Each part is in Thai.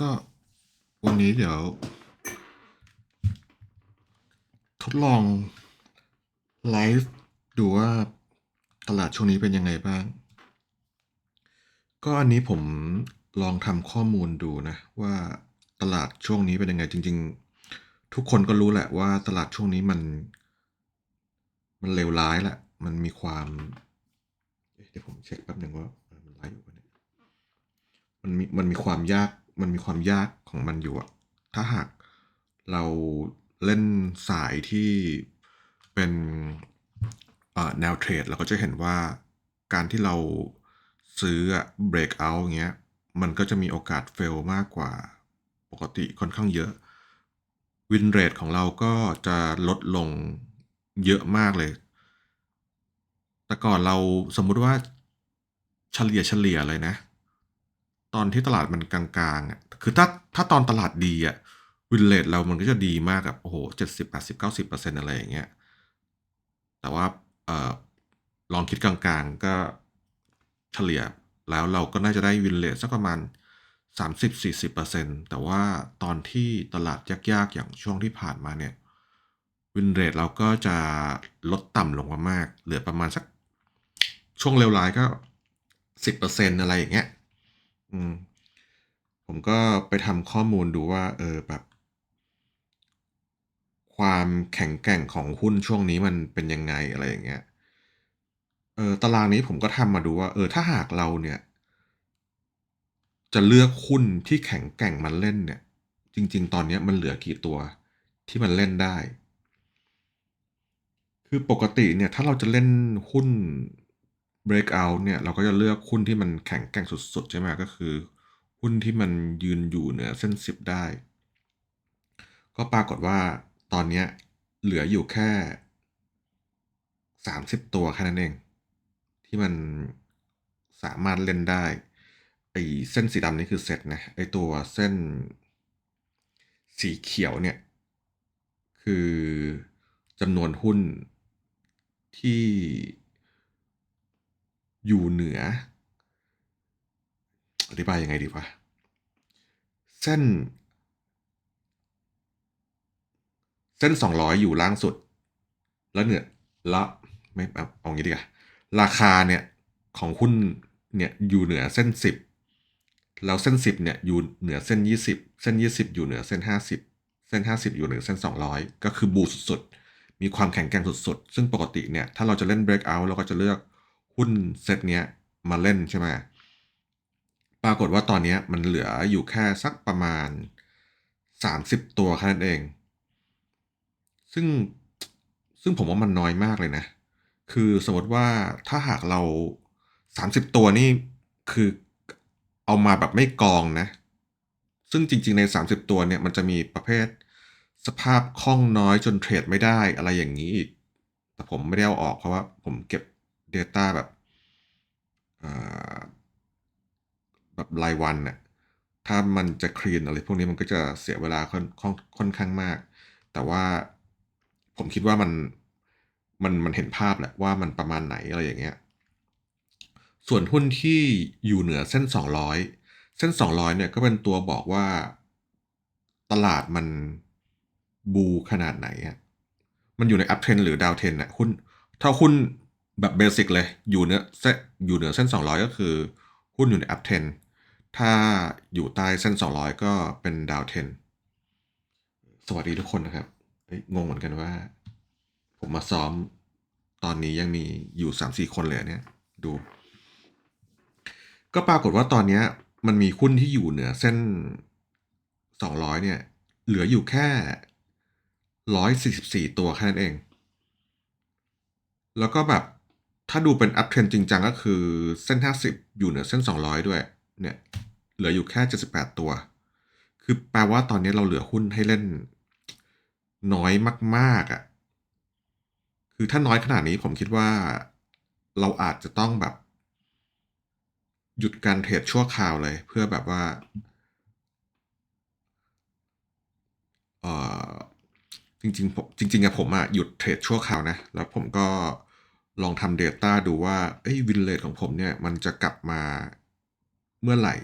ก็วันนี้เดี๋ยว ทดลองไลฟ์ดูว่าตลาดช่วงนี้เป็นยังไงบ้าง ก็อันนี้ผมลองทำข้อมูลดูนะ ว่าตลาดช่วงนี้เป็นยังไง จริง ๆ ทุกคนก็รู้แหละว่าตลาดช่วงนี้มัน มันเลวร้ายแหละ มันมีความเดี๋ยวผมเช็คแป๊บหนึ่งว่ามันไลฟ์อยู่ปะเนี่ยมันมีมันมีความยาก มันมีความยากของมันอยู่อะถ้าหากเราเล่นสายที่เป็นแนวเทรดเราก็จะเห็นว่าการที่เราซื้ออะ break out อาเงี้ย มันก็จะมีโอกาสเฟลมากกว่าปกติค่อนข้างเยอะ วินเรทของเราก็จะลดลงเยอะมากเลย แต่ก่อนเราสมมุติว่าเฉลี่ยเฉลี่ยเลยนะ ตอนที่ตลาดมันกลางๆอะคือถ้าถ้าตอนตลาดดีอะวินเรทเรามันก็จะดีมากแบบโอ้โหเจ็ดสิบแปดสิบเก้าสิบเปอร์เซ็นอะไรอย่างเงี้ยแต่ว่าเออลองคิดกลางๆก็เฉลี่ยแล้วเราก็น่าจะได้วินเรทสักประมาณ 30-40%แต่ว่าตอนที่ตลาดยากๆ อย่างช่วงที่ผ่านมาเนี่ยวินเรทเราก็จะลดต่ำลงมามาก เหลือประมาณสักช่วงเลวร้ายก็ 10%อะไรอย่างเงี้ย อืม ผมก็ไปทำข้อมูลดูว่า เออแบบ ความแข็งแกร่งของหุ้นช่วงนี้มันเป็นยังไงอะไรอย่างเงี้ย เออตารางนี้ผมก็ทำมาดูว่า เออ ถ้าหากเราเนี่ย จะเลือกหุ้นที่แข็งแกร่งมันเล่นเนี่ย จริง ๆ ตอนเนี้ยมันเหลือกี่ตัวที่มันเล่นได้ คือปกติเนี่ย ถ้าเราจะเล่นหุ้น breakout เนี่ยเราก็จะเลือกหุ้นที่มันแข็งแกร่งสุดๆ ใช่ไหมก็คือ หุ้นที่มันยืนอยู่เหนือเส้นสิบได้ ก็ปรากฏว่าตอนนี้เหลืออยู่แค่สามสิบตัวแค่นั้นเอง ที่มันสามารถเล่นได้ไอ้เส้นสีดำนี่คือเซตนะไอ้ตัวเส้นสีเขียวเนี่ย คือจำนวนหุ้นที่ อยู่เหนืออธิบายยังไงดีวะเส้น เส้น 200 อยู่ล่างสุด แล้วเหนือละไม่เอาเอางี้ดีกว่าราคาเนี่ยของหุ้นเนี่ยอยู่เหนือเส้น 10 แล้วเส้น 10เนี่ยอยู่เหนือเส้น 20 เส้น 20 อยู่เหนือเส้น 50 เส้น 50 อยู่เหนือเส้น 200 ก็คือบูสุดๆมีความแข็งแกร่งสุดๆ ซึ่งปกติเนี่ยถ้าเราจะเล่น breakout เราก็จะเลือก หุ้นเซตเนี้ยมาเล่นใช่ไหมปรากฏว่าตอนเนี้ยมันเหลืออยู่แค่สักประมาณ 30 ตัวแค่นั้นเอง ซึ่งซึ่งผมว่ามันน้อยมากเลยนะ คือสมมติว่าถ้าหากเรา 30 ตัวนี่คือเอามาแบบไม่กองนะ ซึ่งจริงๆใน 30 ตัวเนี่ยมันจะมีประเภทสภาพคล่องน้อยจนเทรดไม่ได้อะไรอย่างนี้อีก แต่ผมไม่ได้เอาออกเพราะว่าผมเก็บ Data แบบแบบรายวันน่ะถ้ามันจะคลีนอะไรพวกนี้มันก็จะเสียเวลาค่อนค่อนค่อนข้างมาก แต่ว่าผมคิดว่ามันมันมันเห็นภาพแหละว่ามันประมาณไหนอะไรอย่างเงี้ย ส่วนหุ้นที่อยู่เหนือเส้น 200 เส้น 200เนี่ยก็เป็นตัวบอกว่าตลาดมันบูขนาดไหนอะมันอยู่ในอัพเทรนหรือดาวเทรนอะหุ้นถ้าหุ้น แบบเบสิกเลย อยู่เนือเส้นอยู่เหนือเส้น 200 ก็คือ หุ้นอยู่ในอัพเทนถ้าอยู่ใต้เส้น 200 ก็เป็นดาวเทนสวัสดีทุกคนนะครับงงเหมือนกันว่า ผมมาซ้อมตอนนี้ยังมีอยู่สามสี่คนเลยเนี่ย ดู ก็ปรากฏว่าตอนนี้มันมีหุ้นที่อยู่เหนือเส้นสองร้อยเนี่ย เหลืออยู่แค่ร้อยสี่สิบสี่ตัวแค่นั้นเอง แล้วก็แบบ ถ้าดูเป็นอัพเทรนจริงจังก็คือเส้นห้าสิบอยู่เหนือเส้นสองร้อยด้วยเนี่ยเหลืออยู่แค่เจ็ดสิบแปดตัว คือแปลว่าตอนนี้เราเหลือหุ้นให้เล่น น้อยมาก ๆอะ่ะคือถ้าน้อยขนาดนี้ผมคิดว่าเราอาจจะต้องแบบ หยุดการเทรดชั่วคราวเลย เพื่อแบบว่าเออจริงๆผมจริงๆอะผมอะหยุดเทรดชั่วคราวนะ แล้วผมก็ ลองทำ Data ดูว่าเอ้ยวินเลทของผมเนี่ยมันจะกลับมาเมื่อไหร่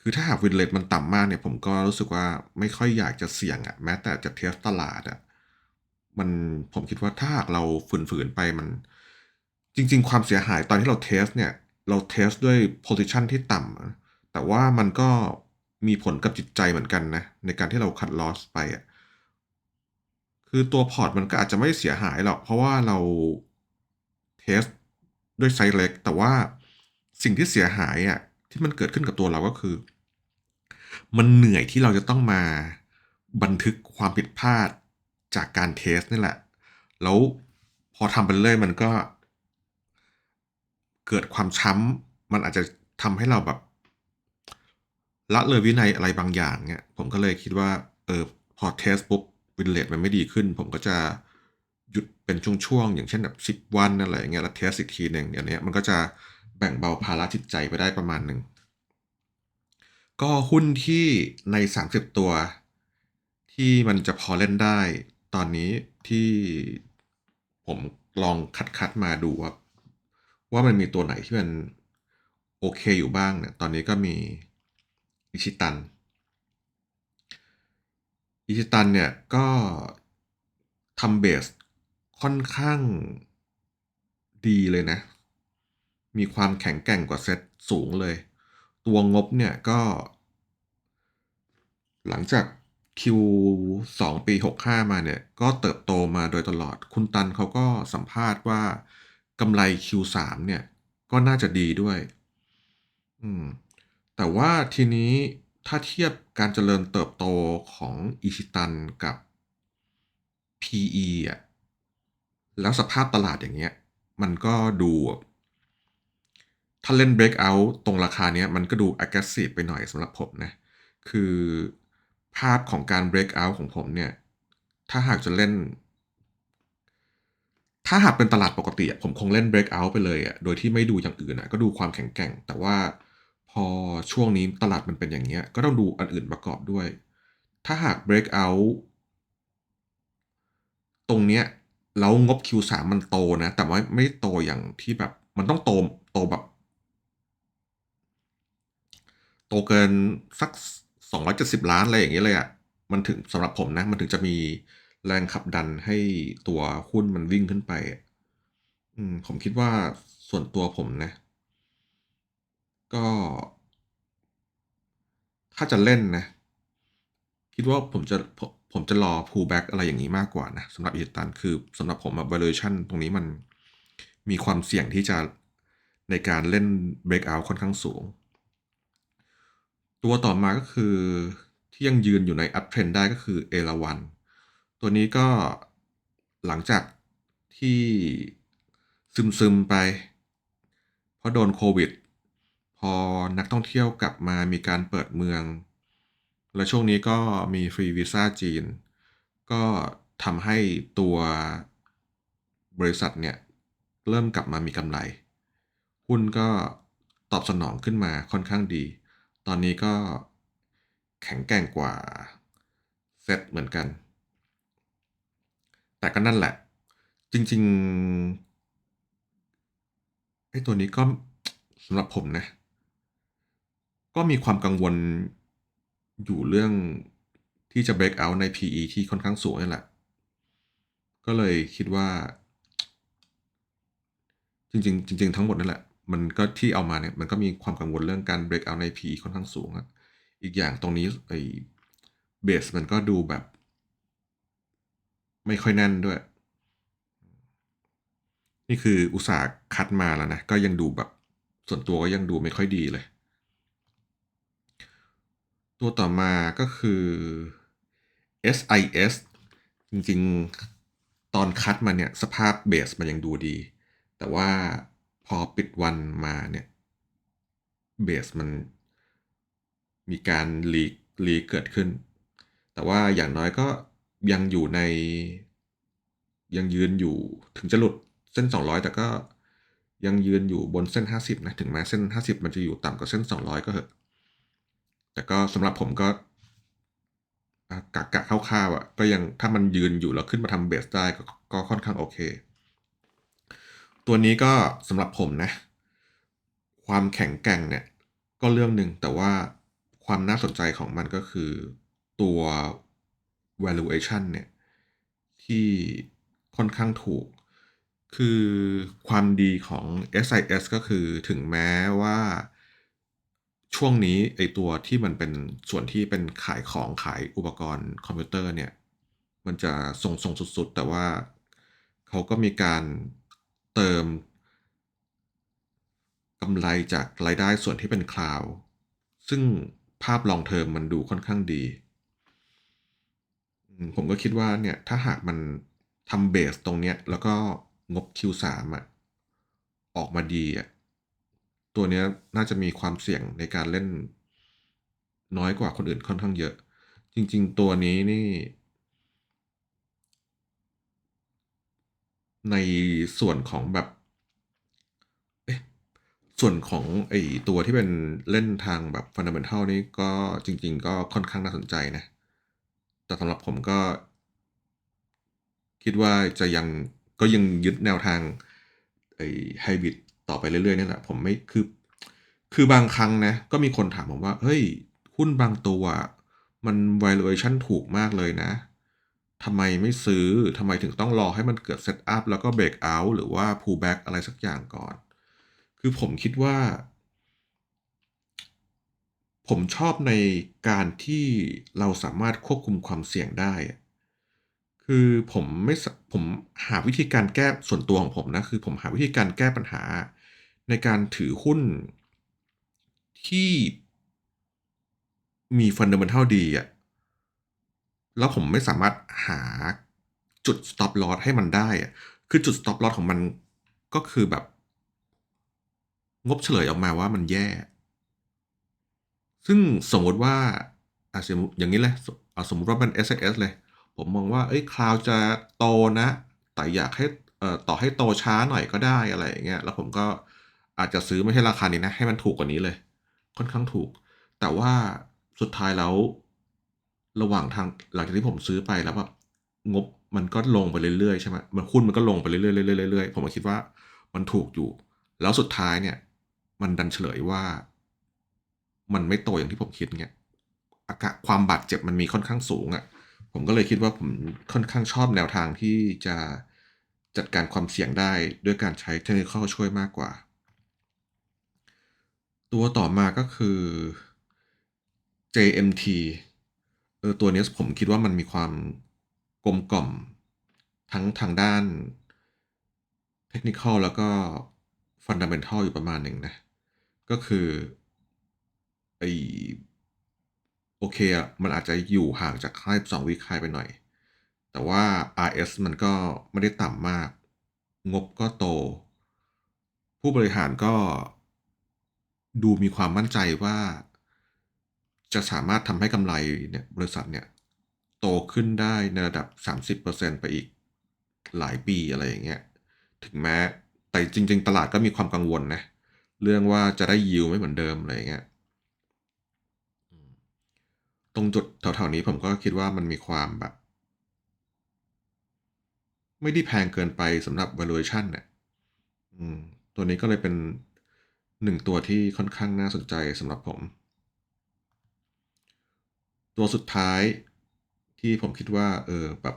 คือถ้าหากวินเลทมันต่ำมากเนี่ยผมก็รู้สึกว่าไม่ค่อยอยากจะเสี่ยงอะแม้แต่จะเทสตลาดอะมันผมคิดว่าถ้าหากเราฝืนๆไปมัน จริง ๆ ความเสียหายตอนที่เราเทสเนี่ย เราเทสด้วย position ที่ต่ำแต่ว่ามันก็มีผลกับจิตใจเหมือนกันนะในการที่เราคัดลอสไปอะคือตัวพอร์ตมันก็อาจจะไม่เสียหายหรอกเพราะว่าเรา เทสด้วยไซส์เล็ก แต่ว่าสิ่งที่เสียหายอะที่มันเกิดขึ้นกับตัวเราก็คือ มันเหนื่อยที่เราจะต้องมาบันทึกความผิดพลาดจากการเทสนี่แหละ แล้วพอทำไปเรื่อยมันก็ เกิดความช้ำมันอาจจะทำให้เราแบบละเลยวินัยอะไรบางอย่างเนี่ยผมก็เลยคิดว่า เออพอเทสปุ๊บวินเลทมันไม่ดีขึ้น ผมก็จะ เป็นช่วงๆ อย่างเช่นแบบสิบวันอะไรอย่างเงี้ยแล้วเทสอีกทีหนึ่งเดี๋ยวนี้ยมันก็จะแบ่งเบาภาระจิตใจไปได้ประมาณหนึ่ง ก็หุ้นที่ใน 30 ตัว ที่มันจะพอเล่นได้ ตอนนี้ที่ผมลองคัดคัดมาดูว่าว่ามันมีตัวไหนที่มันโอเคอยู่บ้างเนี่ยตอนนี้ก็มีอิชิตันอิชิตันเนี่ยก็ทำเบส ค่อนข้างดีเลยนะ มีความแข็งแกร่งกว่าเซตสูงเลย ตัวงบเนี่ยก็ หลังจาก Q2 ปี 65 มาเนี่ย ก็เติบโตมาโดยตลอด คุณตันเขาก็สัมภาษณ์ว่ากำไร Q3 เนี่ย ก็น่าจะดีด้วย อืม แต่ว่าทีนี้ถ้าเทียบการเจริญเติบโตของอิชิตันกับ PE อะ แล้วสภาพตลาดอย่างเงี้ย มันก็ดูถ้าเล่น breakout ตรงราคาเนี้ยมันก็ดู aggressive ไปหน่อยสำหรับผมนะ คือภาพของการ breakout ของผมเนี่ย ถ้าหากจะเล่น ถ้าหากเป็นตลาดปกติอะผมคงเล่น breakout ไปเลยอะโดยที่ไม่ดูอย่างอื่นอะก็ดูความแข็งแกร่ง แต่ว่าพอช่วงนี้ตลาดมันเป็นอย่างเงี้ย ก็ต้องดูอันอื่นประกอบด้วย ถ้าหาก breakout ตรงเนี้ย แล้วงบ Q3 มันโตนะ แต่ว่าไม่โตอย่างที่แบบ มันต้องโตโตแบบ โตเกินสัก 270 ล้านอะไรอย่างเงี้ยเลยอะมันถึงสำหรับผมนะ มันถึงจะมีแรงขับดันให้ตัวหุ้นมันวิ่งขึ้นไป อืม ผมคิดว่าส่วนตัวผมนะ ก็ ถ้าจะเล่นนะ คิดว่าผมจะ ผมจะรอ pullback อะไรอย่างนี้มากกว่านะสำหรับอีตันคือสำหรับผมอะ valuation ตรงนี้มันมีความเสี่ยงที่จะในการเล่น breakout ค่อนข้างสูง ตัวต่อมาก็คือที่ยังยืนอยู่ใน up trend ได้ก็คือเอราวันตัวนี้ก็หลังจากที่ซึมซึมไป เพราะโดนโควิด พอนักท่องเที่ยวกลับมามีการเปิดเมือง และช่วงนี้ก็มีฟรีวีซ่าจีน ก็ทำให้ตัวบริษัทเนี่ยเริ่มกลับมามีกำไร หุ้นก็ตอบสนองขึ้นมาค่อนข้างดี ตอนนี้ก็แข็งแกร่งกว่าเซ็ตเหมือนกัน แต่ก็นั่นแหละ จริงๆไอ้ตัวนี้ก็สำหรับผมนะ ก็มีความกังวล อยู่เรื่องที่จะ break out ใน PE ที่ค่อนข้างสูงนี่แหละ ก็เลยคิดว่า จริงๆ จริง ๆ ทั้งหมดนั่นแหละ มันก็ที่เอามาเนี่ยมันก็มีความกังวลเรื่องการ break out ใน PE ค่อนข้างสูงอะอีกอย่างตรงนี้ไอ้เบสมันก็ดูแบบ ไม่ค่อยแน่นด้วย นี่คืออุตสาห์คัดมาแล้วนะ ก็ยังดูแบบส่วนตัวก็ยังดูไม่ค่อยดีเลย ตัวต่อมาก็คือ SIS จริงๆ ตอนคัดมาเนี่ยสภาพเบสมันยังดูดี แต่ว่าพอปิดวันมาเนี่ยเบสมันมีการลีกลีเกิดขึ้น แต่ว่าอย่างน้อยก็ยังอยู่ใน ยังยืนอยู่ถึงจะหลุดเส้น 200 แต่ก็ยังยืนอยู่บนเส้น 50 นะ ถึงแม้เส้น 50 มันจะอยู่ต่ำกว่าเส้น 200 ก็เหอะ แต่ก็สำหรับผมก็กะกะคร่าวๆอะ ก็ยังถ้ามันยืนอยู่แล้วขึ้นมาทำเบสได้ก็ก็ค่อนข้างโอเค ตัวนี้ก็สำหรับผมนะ ความแข็งแกร่งเนี่ย ก็เรื่องหนึ่งแต่ว่าความน่าสนใจของมันก็คือตัว valuation เนี่ย ที่ค่อนข้างถูก คือความดีของ SIS ก็คือถึงแม้ว่า ช่วงนี้ไอตัวที่มันเป็นส่วนที่เป็นขายของขายอุปกรณ์คอมพิวเตอร์เนี่ย มันจะทรงๆสุดๆ แต่ว่าเขาก็มีการเติมกำไรจากรายได้ส่วนที่เป็นคลาวซึ่งภาพลองเทอมมันดูค่อนข้างดี ผมก็คิดว่าเนี่ย ถ้าหากมันทำเบสตรงเนี้ย แล้วก็งบ Q3 อะออกมาดีอะ ตัวนี้น่าจะมีความเสี่ยงในการเล่นน้อยกว่าคนอื่นค่อนข้างเยอะ จริง ๆ ตัวนี้นี่ ในส่วนของแบบเอส่วนของไอ้ตัวที่เป็นเล่นทางแบบ Fundamental นี่ก็จริง ๆ ก็ค่อนข้างน่าสนใจนะ แต่สำหรับผมก็ คิดว่าจะยังก็ยังยึดแนวทางไอ้ไฮบริด ต่อไปเรื่อยๆนี่แหละผมไม่คือ คือบางครั้งนะ ก็มีคนถามผมว่า เฮ้ย หุ้นบางตัว มัน valuation ถูกมากเลยนะทำไมไม่ซื้อทำไมถึงต้องรอให้มันเกิด set up แล้วก็ break out หรือว่า pull back อะไรสักอย่างก่อน คือผมคิดว่า ผมชอบในการที่เราสามารถควบคุมความเสี่ยงได้ คือผมไม่สผมหาวิธีการแก้ส่วนตัวของผมนะ คือผมหาวิธีการแก้ปัญหา ในการถือหุ้นที่มี Fundamental ดีอะแล้วผมไม่สามารถหาจุด stop loss ให้มันได้อะคือจุด stop loss ของมันก็คือแบบ งบเฉลยออกมาว่ามันแย่ ซึ่งสมมติว่าอาอย่างงี้เลยสอ่าสมมติว่าเป็น S S เลย ผมมองว่าเฮ้ยคลาวจะโตนะ แต่อยากให้ต่อให้โตช้าหน่อยก็ได้อะไรอย่างเงี้ยแล้วผมก็อาจจะซื้อไม่ใช่ราคานี้นะ ให้มันถูกกว่านี้เลย ค่อนข้างถูก แต่ว่าสุดท้ายแล้วระหว่างทางหลังจากที่ผมซื้อไปแล้วแบบงบมันก็ลงไปเรื่อยๆใช่ไหมมันหุ้นมันก็ลงไปเรื่อยๆเรื่อยๆเรื่อยๆผมก็คิดว่ามันถูกอยู่ แล้วสุดท้ายเนี่ย มันดันเฉลยว่า มันไม่โตอย่างที่ผมคิดเงี้ยอากะความบาดเจ็บมันมีค่อนข้างสูงอะ ผมก็เลยคิดว่าผมค่อนข้างชอบแนวทางที่จะจัดการความเสี่ยงได้ด้วยการใช้ Technical ช่วยมากกว่า ตัวต่อมาก็คือ JMT เออตัวนี้ผมคิดว่ามันมีความกลมกล่อม ทั้งทางด้าน Technical แล้วก็ Fundamental อยู่ประมาณหนึ่งนะ ก็คือไอ โอเคอะมันอาจจะอยู่ห่างจาก High 12 Week High ไปหน่อย แต่ว่า RS มันก็ไม่ได้ต่ำมาก งบก็โต ผู้บริหารก็ดูมีความมั่นใจว่า จะสามารถทำให้กำไรเนี่ยบริษัทเนี่ย โตขึ้นได้ในระดับ 30%ไปอีกหลายปีอะไรอย่างเงี้ย ถึงแม้แต่จริง ๆ ตลาดก็มีความกังวลนะ เรื่องว่าจะได้ yield ไม่เหมือนเดิมอะไรอย่างเงี้ย ตรงจุดแถวๆนี้ผมก็คิดว่ามันมีความแบบ ไม่ได้แพงเกินไปสำหรับ valuation น่ะอืมตัวนี้ก็เลยเป็นหนึ่งตัวที่ค่อนข้างน่าสนใจสำหรับผม ตัวสุดท้ายที่ผมคิดว่า เออแบบ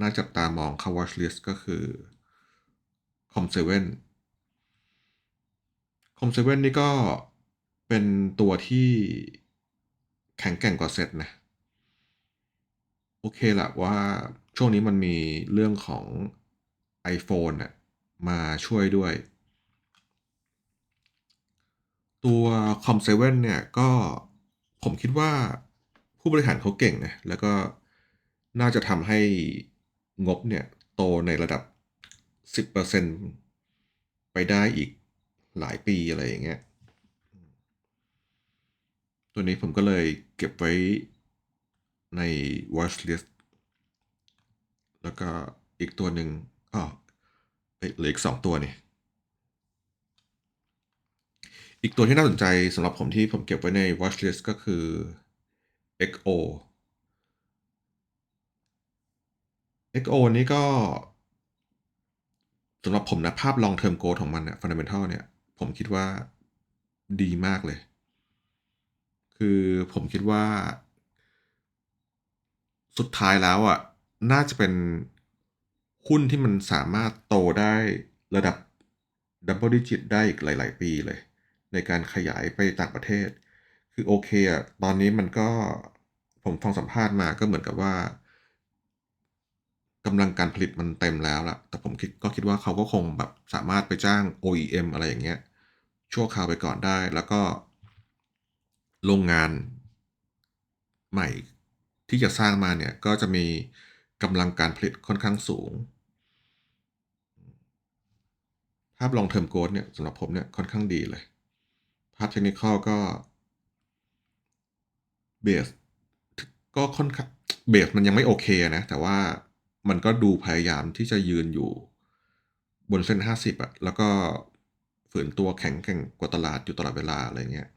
น่าจับตามองเข้า watch list ก็คือ Com7 Com7 นี่ก็เป็นตัวที่ แข็งแกร่งกว่าเซตนะ โอเคแหละว่าช่วงนี้มันมีเรื่องของ iPhone นะมาช่วยด้วย ตัว Com7 เนี่ยก็ผมคิดว่าผู้บริหารเขาเก่งนะ แล้วก็น่าจะทำให้งบเนี่ยโตในระดับ 10%ไปได้อีกหลายปีอะไรอย่างเงี้ย ตัวนี้ผมก็เลยเก็บไว้ใน watch list แล้วก็อีกตัวหนึ่งอ้อเหลืออีก2ตัวนี่ อีกตัวที่น่าสนใจสำหรับผมที่ผมเก็บไว้ใน watch list ก็คือ XO XO นี่ก็สำหรับผมนะภาพ long term growth ของมันน่ะ Fundamental เนี่ย ผมคิดว่าดีมากเลย คือผมคิดว่า สุดท้ายแล้วอะ น่าจะเป็นหุ้นที่มันสามารถโตได้ระดับดับเบิลดิจิตได้อีกหลาย ๆ ปีเลย ในการขยายไปต่างประเทศ คือโอเคอะ ตอนนี้มันก็ผมฟังสัมภาษณ์มาก็เหมือนกับว่ากำลังการผลิตมันเต็มแล้วล่ะ แต่ผมคิดก็คิดว่าเขาก็คงแบบสามารถไปจ้าง OEM อะไรอย่างเงี้ย ชั่วคราวไปก่อนได้ แล้วก็ โรงงานใหม่ที่จะสร้างมาเนี่ยก็จะมีกำลังการผลิตค่อนข้างสูง ภาพลองเทอมโกดเนี่ยสำหรับผมเนี่ยค่อนข้างดีเลย ภาพเทคนิคอลก็เบสก็ค่อนข้างเบสมันยังไม่โอเคนะ แต่ว่ามันก็ดูพยายามที่จะยืนอยู่บนเส้น 50อะแล้วก็ฝืนตัวแข็งแกร่งกว่าตลาดอยู่ตลอดเวลาอะไรเงี้ย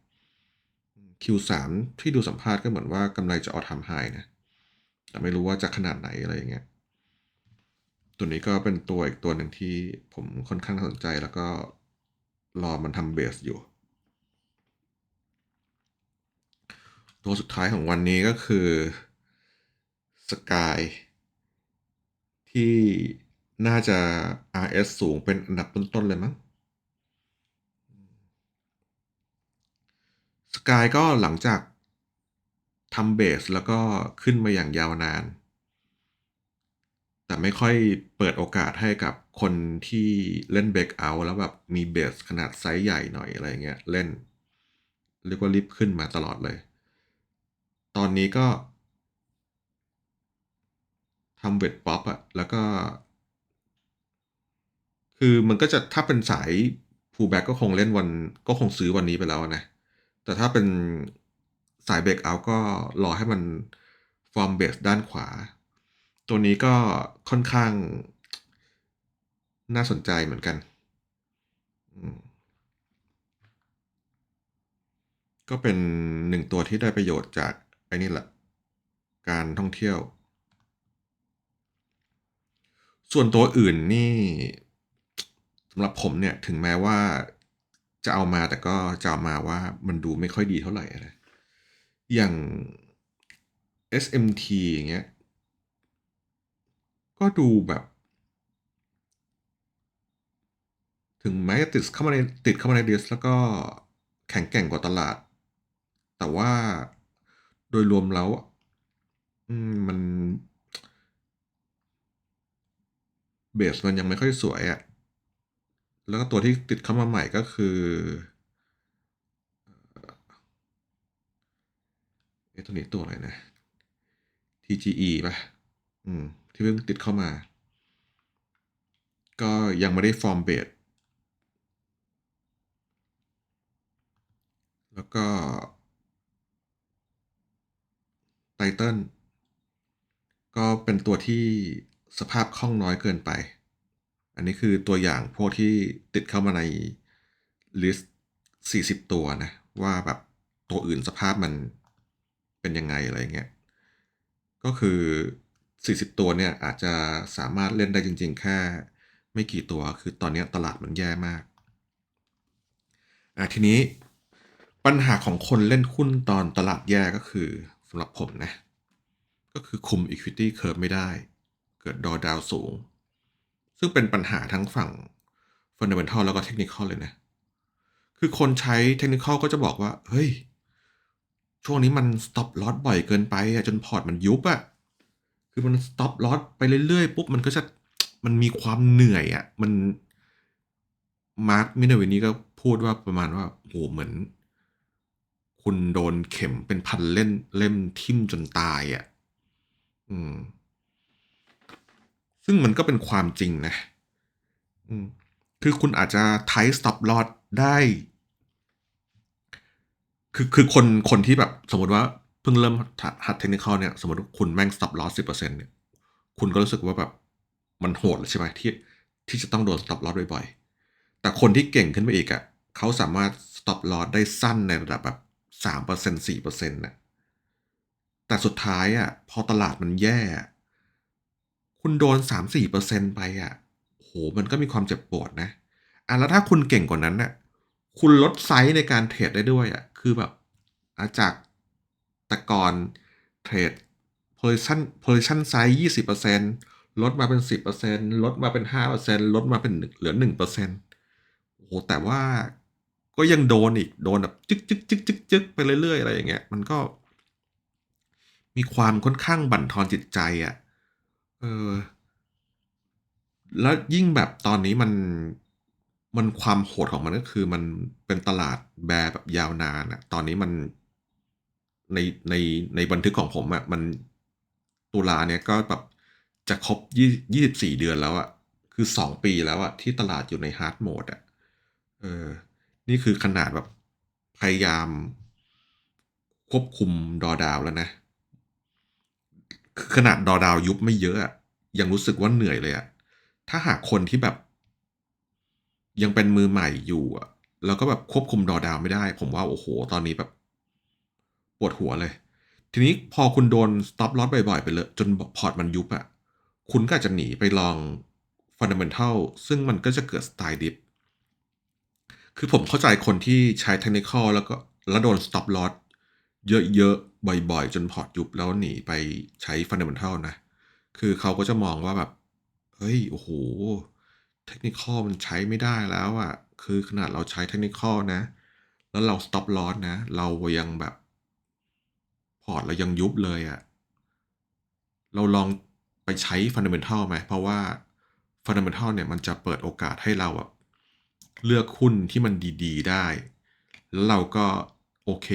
Q3 ที่ดูสัมภาษณ์ก็เหมือนว่ากำไรจะออทำไฮนะ แต่ไม่รู้ว่าจะขนาดไหนอะไรอย่างเงี้ย ตัวนี้ก็เป็นตัวอีกตัวหนึ่งที่ผมค่อนข้างสนใจแล้วก็รอมันทำเบสอยู่ ตัวสุดท้ายของวันนี้ก็คือสกายที่น่าจะ RS สูงเป็นอันดับต้นๆเลยมั้ง กายก็หลังจากทำเบสแล้วก็ขึ้นมาอย่างยาวนาน แต่ไม่ค่อยเปิดโอกาสให้กับคนที่เล่นเบรกเอาแล้วแบบมีเบสขนาดไซส์ใหญ่หน่อยอะไรเงี้ยเล่นเรียกว่ารีบขึ้นมาตลอดเลย ตอนนี้ก็ทำเวทป๊อปอะแล้วก็ คือมันก็จะถ้าเป็นสายฟูลแบ็กก็คงเล่นวันก็คงซื้อวันนี้ไปแล้วนะ แต่ถ้าเป็นสายเบรกเอาก็รอให้มันฟอร์มเบสด้านขวา ตัวนี้ก็ค่อนข้างน่าสนใจเหมือนกัน ก็เป็นหนึ่งตัวที่ได้ประโยชน์จากไอ้นี่แหละ การท่องเที่ยว ส่วนตัวอื่นนี่สำหรับผมเนี่ยถึงแม้ว่า จะเอามาแต่ก็จะเอามาว่ามันดูไม่ค่อยดีเท่าไหร่นะอย่าง SMT อย่างเงี้ย ก็ดูแบบถึงแม้จะติดเข้ามาในติดเข้ามาในเดิสแล้วก็แข็งแกร่งกว่าตลาด แต่ว่าโดยรวมแล้วมัน เบสมันยังไม่ค่อยสวยอะ่ะ แล้วก็ตัวที่ติดเข้ามาใหม่ก็คือเอตัวนี้ตัวอะไรนะ TGE ป่ะ อืม ที่เพิ่งติดเข้ามา ก็ยังไม่ได้ฟอร์มเบสแล้วก็ไตเติลก็เป็นตัวที่สภาพคล่องน้อยเกินไป อันนี้คือตัวอย่างพวกที่ติดเข้ามาในลิสต์40 ตัวนะ ว่าแบบตัวอื่นสภาพมันเป็นยังไงอะไรเงี้ย ก็คือ 40 ตัวเนี่ยอาจจะสามารถเล่นได้จริง ๆ แค่ไม่กี่ตัว คือตอนนี้ตลาดมันแย่มาก อะทีนี้ปัญหาของคนเล่นหุ้นตอนตลาดแย่ก็คือสำหรับผมนะ ก็คือคุม Equity Curve ไม่ได้ เกิดดอดาวสูง ซึ่งเป็นปัญหาทั้งฝั่ง Fundamental แล้วก็ Technical เลยนะ คือคนใช้ Technical ก็จะบอกว่า เฮ้ย ช่วงนี้มัน stop loss บ่อยเกินไปอะจนพอร์ตมันยุบอะคือมัน stop loss ไปเรื่อยๆ ปุ๊บ มันก็จะมันมีความเหนื่อยอะมันมาร์คมินาวินี่ก็พูดว่าประมาณว่าโหเหมือน คุณโดนเข็มเป็นพันเล่นเล่มทิ่มจนตายอะ่ะ อืม ซึ่งมันก็เป็นความจริงนะคือคุณอาจจะไทสต็อปลอดได้ คือคือคนคนที่แบบสมมติว่าเพิ่งเริ่มหัดเทคนิคเนี่ย สมมติคุณแม่งสต็อปลอสสิบเปอร์เซ็นเนี่ย คุณก็รู้สึกว่าแบบมันโหดใช่ไหมที่ที่จะต้องโดนสต็อปลอสบ่อยๆ แต่คนที่เก่งขึ้นไปอีกอะ่ะเขาสามารถสต็อปลอสได้สั้นในระดับแบบสามเปอร์เซ็นสี่เปอร์เซ็นต์น่ะแต่สุดท้ายอะพอตลาดมันแย่ คุณโดนสามสี่เปอร์เซ็นไปอะโหมันก็มีความเจ็บปวดนะอะแล้วถ้าคุณเก่งกว่านั้นน่ะคุณลดไซส์ในการเทรดได้ด้วยอะคือแบบจากแต่ก่อนเทรด position position size ยี่สิบเปอร์เซ็นลดมาเป็นสิบเปอร์เซ็นลดมาเป็นห้าเปอร์เซ็นลดมาเป็นเหลือหนึ่งเปอร์เซ็นโอ้โหแต่ว่าก็ยังโดนอีกโดนแบบจึกจึกจึกจึกจึกไปเรื่อยๆอะไรอย่างเงี้ย มันก็ มีความค่อนข้างบั่นทอนจิตใจอะ่ะ เออ แล้วยิ่งแบบตอนนี้มันมันความโหดของมันก็คือมันเป็นตลาดแบร์แบบยาวนานอะตอนนี้มันในในในบันทึกของผมอะมันตุลาเนี่ยก็แบบจะครบยี่ยี่สิบสี่เดือนแล้วอะคือสองปีแล้วอะที่ตลาดอยู่ในฮาร์ดโหมดอะเออ นี่คือขนาดแบบพยายามควบคุมดอดาวแล้วนะ ขนาดดอดาวยุบไม่เยอะอะยังรู้สึกว่าเหนื่อยเลยอะถ้าหากคนที่แบบ ยังเป็นมือใหม่อยู่อะแล้วก็แบบควบคุมดอดาวไม่ได้ ผมว่าโอ้โห ตอนนี้แบบ ปวดหัวเลย ทีนี้พอคุณโดน stop loss บ่อยๆ ไปเลย จนพอร์ตมันยุบอะคุณก็อาจจะหนีไปลอง fundamental ซึ่งมันก็จะเกิดสไตล์ดิฟคือผมเข้าใจคนที่ใช้ technical แล้วก็แล้วโดน stop loss เยอะๆ บ่อยๆ จนพอร์ตยุบแล้วหนีไปใช้ fundamental นะ คือเขาก็จะมองว่าแบบ เฮ้ย โอ้โห เทคนิคมันใช้ไม่ได้แล้วอะ่ะ คือขนาดเราใช้เทคนิคนะ แล้วเรา stop loss นะ เรายังแบบ พอร์ตเรายังยุบเลยอะ่ะ เราลองไปใช้ fundamental ไหม เพราะว่า fundamental เนี่ยมันจะเปิดโอกาสให้เราแบบเลือกหุ้นที่มันดี ๆ ได้ แล้วเราก็ โอเค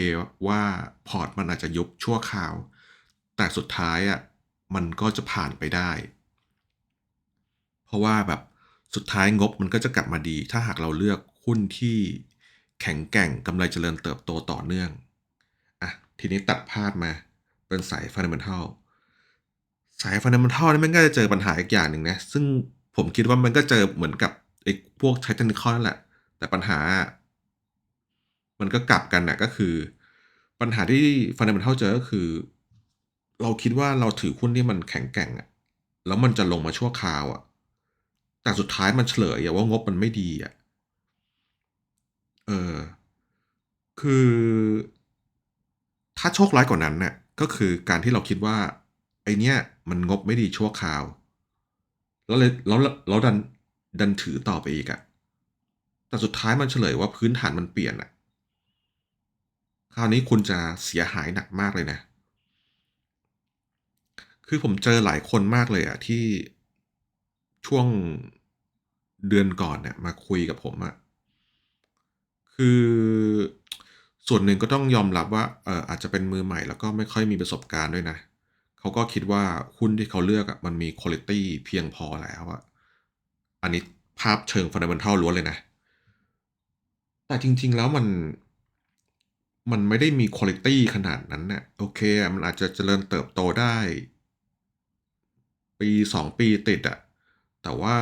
ว่าพอร์ตมันอาจจะยุบชั่วคราว แต่สุดท้ายอะมันก็จะผ่านไปได้ เพราะว่าแบบสุดท้ายงบมันก็จะกลับมาดี ถ้าหากเราเลือกหุ้นที่แข็งแกร่งกำไรเจริญเติบโตต่อเนื่องอะทีนี้ตัดภาพมาเป็นสาย fundamental สาย fundamental นี่มันก็จะเจอปัญหาอีกอย่างหนึ่งนะ ซึ่งผมคิดว่ามันก็เจอเหมือนกับไอ้พวกใช้ technical นั่นแหละ แต่ปัญหา มันก็กลับกันนะก็คือ ปัญหาที่ fundamental เจอก็คือ เราคิดว่าเราถือหุ้นที่มันแข็งแกร่งอะแล้วมันจะลงมาชั่วคราวอะแต่สุดท้ายมันเฉลยอะว่างบมันไม่ดีอะเออ คือ ถ้าโชคร้ายกว่านั้นเนี่ยก็คือการที่เราคิดว่า ไอเนี้ยมันงบไม่ดีชั่วคราว แล้วเลยแล้วแล้วดันดันถือต่อไปอีกอะแต่สุดท้ายมันเฉลยว่าพื้นฐานมันเปลี่ยนอะ คราวนี้คุณจะเสียหายหนักมากเลยนะ คือผมเจอหลายคนมากเลยอะที่ช่วงเดือนก่อนเนี่ยมาคุยกับผมอะคือส่วนหนึ่งก็ต้องยอมรับว่าเอออาจจะเป็นมือใหม่แล้วก็ไม่ค่อยมีประสบการณ์ด้วยนะเขาก็คิดว่าหุ้นที่เขาเลือกอะมันมีคุณภาพเพียงพอแล้วอะอันนี้ภาพเชิงฟันดัมเทัลล้วนเลยนะ แต่จริง ๆ แล้วมัน มันไม่ได้มีคุณภาพขนาดนั้นนะ่ะโอเค มันอาจจะเจริญเติบโตได้ ปีสองปีติดอะแต่ว่า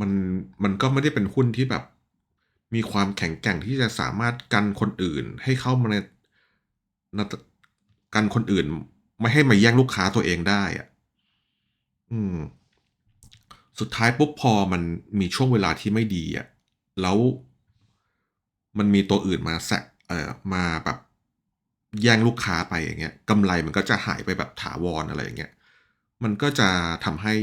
มันมันก็ไม่ได้เป็นหุ้นที่แบบ มีความแข็งแกร่งที่จะสามารถกันคนอื่น ให้เข้ามาในกันคนอื่น ไม่ให้มาแย่งลูกค้าตัวเองได้อะอืม สุดท้ายปุ๊บพอมันมีช่วงเวลาที่ไม่ดีอะแล้ว มันมีตัวอื่นมาแสเอ่อมาแบบแย่งลูกค้าไปอย่างเงี้ยกำไรมันก็จะหายไปแบบถาวรอะไรอย่างเงี้ยมันก็จะทำให้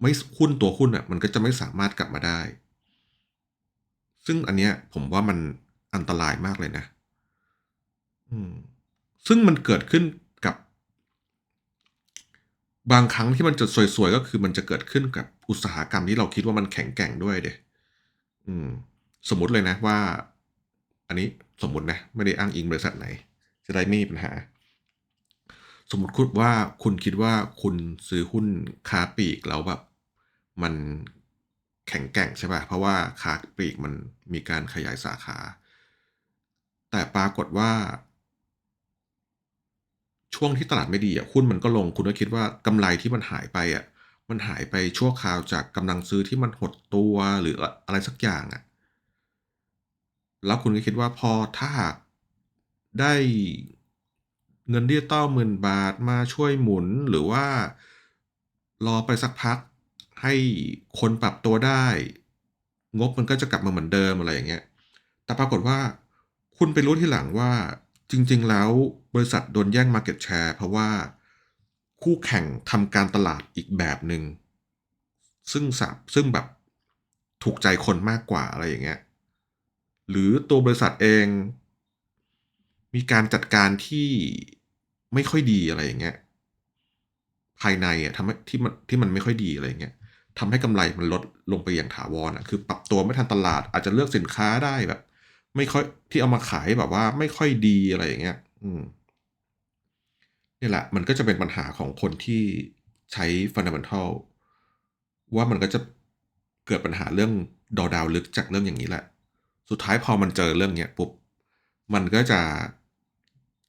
ไม่หุ้นตัวหุ้นอะมันก็จะไม่สามารถกลับมาได้ ซึ่งอันเนี้ยผมว่ามันอันตรายมากเลยนะ อืม ซึ่งมันเกิดขึ้นกับ บางครั้งที่มันจะสวยๆก็คือมันจะเกิดขึ้นกับอุตสาหกรรมที่เราคิดว่ามันแข็งแกร่งด้วยเดอืม สมมติเลยนะว่า อันนี้สมมตินะ ไม่ได้อ้างอิงบริษัทไหน จะได้ไม่มีปัญหา สมมติคุณว่าคุณคิดว่าคุณซื้อหุ้นค้าปลีกแล้วแบบมันแข็งแกร่งใช่ป่ะเพราะว่าค้าปลีกมันมีการขยายสาขา แต่ปรากฏว่า ช่วงที่ตลาดไม่ดีอะหุ้นมันก็ลงคุณก็คิดว่ากำไรที่มันหายไปอะมันหายไปชั่วคราวจากกำลังซื้อที่มันหดตัวหรืออะไรสักอย่างอะ แล้วคุณก็คิดว่าพอถ้าได้เงินดิจิตอลหมื่นบาทมาช่วยหมุนหรือว่า รอไปสักพักให้คนปรับตัวได้ งบมันก็จะกลับมาเหมือนเดิมอะไรอย่างเงี้ย แต่ปรากฏว่าคุณไปรู้ทีหลังว่าจริง ๆ แล้วบริษัทโดนแย่ง Market Share เพราะว่าคู่แข่งทำการตลาดอีกแบบหนึ่งซึ่งสับซึ่งแบบถูกใจคนมากกว่าอะไรอย่างเงี้ย หรือตัวบริษัทเอง มีการจัดการที่ไม่ค่อยดีอะไรอย่างเงี้ยภายในอะทำให้ที่มันที่มันไม่ค่อยดีอะไรอย่างเงี้ยทำให้กำไรมันลดลงไปอย่างถาวรอะคือปรับตัวไม่ทันตลาด อาจจะเลือกสินค้าได้แบบ ไม่ค่อยที่เอามาขายแบบว่าไม่ค่อยดีอะไรอย่างเงี้ย อืมนี่แหละ มันก็จะเป็นปัญหาของคนที่ใช้ fundamental ว่ามันก็จะเกิดปัญหาเรื่องดอดาวลึกจากเรื่องอย่างนี้แหละ สุดท้ายพอมันเจอเรื่องเนี้ยปุ๊บ มันก็จะ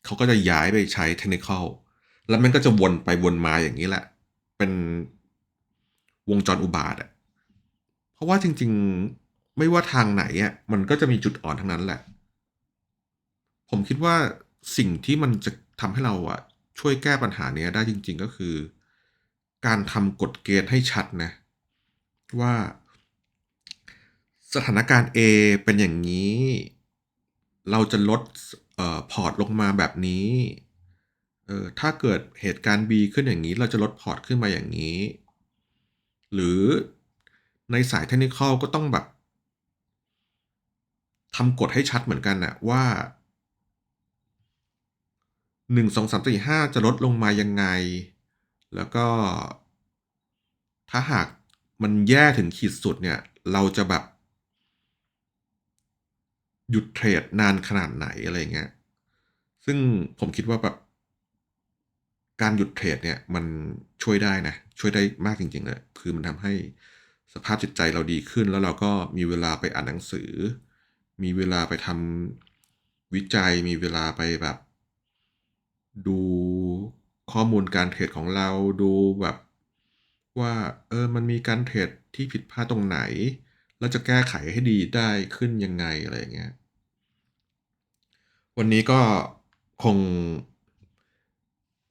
เขาก็จะย้ายไปใช้เทคนิคแล้วมันก็จะวนไปวนมาอย่างนี้แหละ เป็นวงจรอุบาทอะเพราะว่าจริง ๆ ไม่ว่าทางไหนอะมันก็จะมีจุดอ่อนทั้งนั้นแหละ ผมคิดว่าสิ่งที่มันจะทำให้เราอะช่วยแก้ปัญหาเนี้ยได้จริง ๆ ก็คือ การทำกฎเกณฑ์ให้ชัดนะว่า สถานการณ์ A เป็นอย่างนี้ เราจะลดเอ่อพอร์ตลงมาแบบนี้เออถ้าเกิดเหตุการณ์ B ขึ้นอย่างนี้ เราจะลดพอร์ตขึ้นมาอย่างนี้ หรือในสายเทคนิคก็ต้องแบบทำกฎให้ชัดเหมือนกันนะว่าหนึ่งสองสามสี่ห้าจะลดลงมายังไง แล้วก็ ถ้าหากมันแย่ถึงขีดสุดเนี่ย เราจะแบบ หยุดเทรดนานขนาดไหนอะไรเงี้ย ซึ่งผมคิดว่าแบบการหยุดเทรดเนี่ยมันช่วยได้นะ ช่วยได้มากจริงๆเลยคือมันทำให้สภาพจิตใจเราดีขึ้น แล้วเราก็มีเวลาไปอ่านหนังสือ มีเวลาไปทำวิจัย มีเวลาไปแบบ ดูข้อมูลการเทรดของเราดูแบบว่าเออมันมีการเทรดที่ผิดพลาดตรงไหน แล้วจะแก้ไขให้ดีได้ขึ้นยังไงอะไรเงี้ย วันนี้ก็คง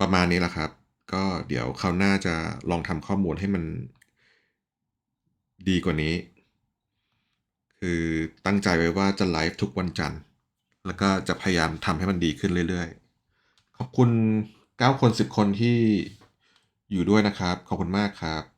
ประมาณนี้แหละครับ ก็เดี๋ยวคราวหน้าจะลองทำข้อมูลให้มันดีกว่านี้ คือตั้งใจไว้ว่าจะไลฟ์ทุกวันจันทร์ แล้วก็จะพยายามทำให้มันดีขึ้นเรื่อยๆ ขอบคุณ 9 คน 10 คนที่อยู่ด้วยนะครับ ขอบคุณมากครับ